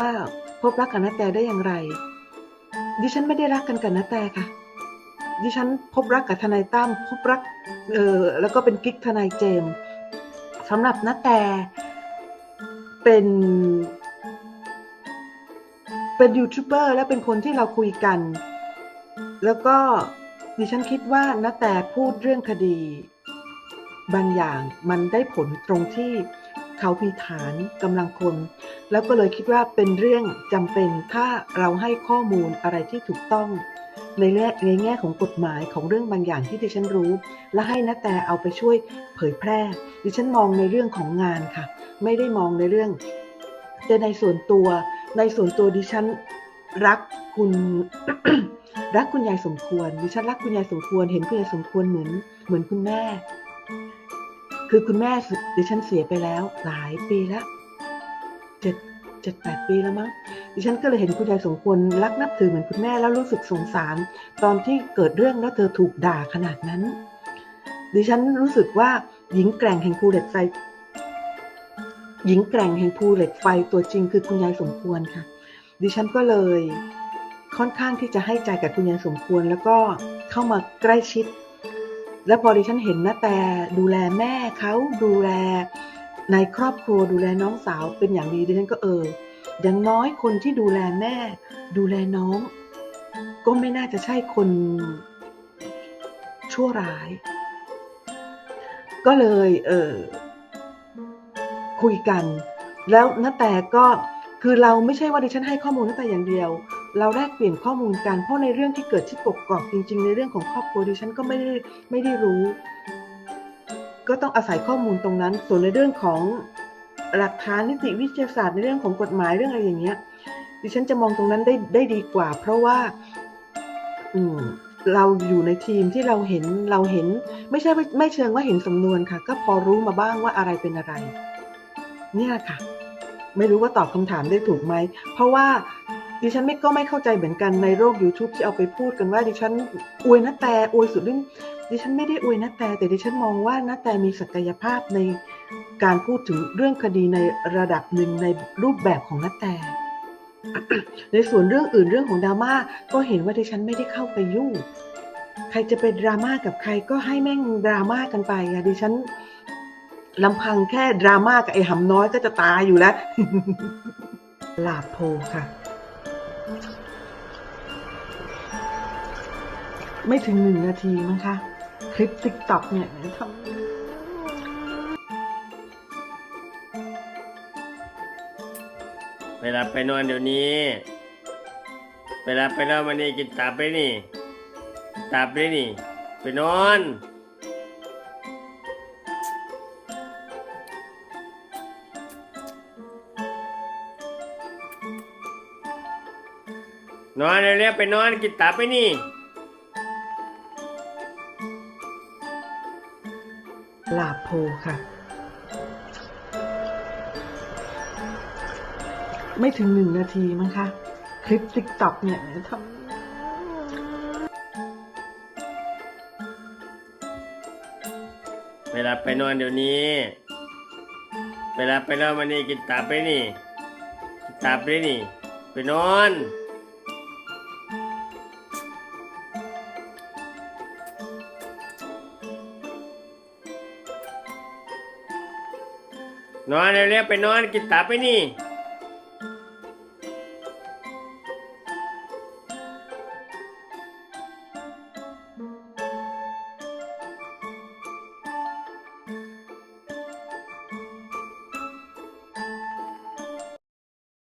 ว่าพบรักกับนาแตได้อย่างไร ดิฉันไม่ได้รักกันกับนาแตค่ะ ดิฉันพบรักกับทนายตั้มพบรักเออแล้วก็เป็นกิ๊กทนายเจมส์สำหรับนาแตเป็นเป็นยูทูบเบอร์และเป็นคนที่เราคุยกัน แล้วก็ดิฉันคิดว่านาแตพูดเรื่องคดี บางอย่างมันได้ผลตรงที่ เขามีฐานกำลังคน แล้วก็เลยคิดว่าเป็นเรื่องจำเป็นถ้าเราให้ข้อมูลอะไรที่ถูกต้องในแง่ในแง่ของกฎหมายของเรื่องบางอย่างที่ดิฉันรู้ และให้นาแต่เอาไปช่วยเผยแพร่ ดิฉันมองในเรื่องของงานค่ะ ไม่ได้มองในเรื่อง แต่ในส่วนตัว ในส่วนตัวดิฉันรักคุณรักคุณยายสมควรดิฉันรักคุณยายสมควร เห็นคุณยายสมควรเหมือนเหมือนคุณแม่ คือคุณแม่ดิฉันเสียไปแล้ว หลายปีแล้วเจ็ดเจ็ดแปดปีแล้วมั้งดิฉันก็เลยเห็นคุณยายสมควรรักนับถือเหมือนคุณแม่แล้วรู้สึกสงสาร ตอนที่เกิดเรื่องแล้วเธอถูกด่าขนาดนั้น ดิฉันรู้สึกว่าหญิงแกร่งแห่งภูเหล็กไฟ หญิงแกร่งแห่งภูเหล็กไฟตัวจริงคือคุณยายสมควรค่ะ ดิฉันก็เลยค่อนข้างที่จะให้ใจกับคุณยายสมควร แล้วก็เข้ามาใกล้ชิด แล้วพอดิฉันเห็นนะแต่ดูแลแม่เขาดูแลในครอบครัวดูแลน้องสาวเป็นอย่างดีดิฉันก็เอออย่างน้อยคนที่ดูแลแม่ ดูแลน้อง ก็ไม่น่าจะใช่คนชั่วร้าย ก็เลยเออคุยกัน แล้วนาแต่ก็คือเราไม่ใช่ว่าดิฉันให้ข้อมูลนาแต่อย่างเดียว เราแลกเปลี่ยนข้อมูลกันเพราะในเรื่องที่เกิดที่กกอกจริง ๆ ในเรื่องของครอบครัวดิฉันก็ไม่ได้ไม่ได้รู้ ก็ต้องอาศัยข้อมูลตรงนั้น ส่วนในเรื่องของหลักฐานนิติวิทยาศาสตร์ในเรื่องของกฎหมายเรื่องอะไรอย่างเงี้ย ดิฉันจะมองตรงนั้นได้ได้ดีกว่า เพราะว่า อืมเราอยู่ในทีมที่เราเห็นเราเห็น ไม่ใช่ไม่ไม่เชิงว่าเห็นสำนวนค่ะ ก็พอรู้มาบ้างว่าอะไรเป็นอะไร เนี่ยค่ะ ไม่รู้ว่าตอบคำถามได้ถูกไหม เพราะว่า ดิฉันไม่ก็ไม่เข้าใจเหมือนกันในโลก YouTube ที่เอาไปพูดกันว่าดิฉันอวยนะแต่อวยสุดฤทธิ์ดิฉันไม่ได้อวยนะแต่แต่ดิฉันมองว่านะแต่มีศักยภาพในการพูดถึงเรื่องคดีในระดับหนึ่งในรูปแบบของนะแต่ในส่วนเรื่องอื่นเรื่องของดราม่าก็เห็นว่าดิฉันไม่ได้เข้าไปยุ่ง ใครจะเป็นดราม่ากับใครก็ให้แม่งดราม่ากันไปอะดิฉันลำพังแค่ดราม่ากับไอ้หำน้อยก็จะตายอยู่แล้วลาโพค่ะ ไม่ถึงหนึ่งนาทีมั้งคะ คลิปติ๊กต็อกเนี่ยทำเวลาไปนอนเดี๋ยวนี้เวลาไปนอนวันนี้กินตับไปนี่ ตับไปนี่ ไปนอน นอนเร็วๆไปนอนกินตับไปนี่ ลาโพค่ะ ไม่ถึงหนึ่งนาทีมั้งคะ คลิปติ๊กต็อกเนี่ยทำเวลาไปนอนเดี๋ยวนี้เวลาไปนอนวันนี้กินตับไปนี่กินตับไปนี่ ไปนอน นอนเร็วๆไปนอนกินตับไปนี่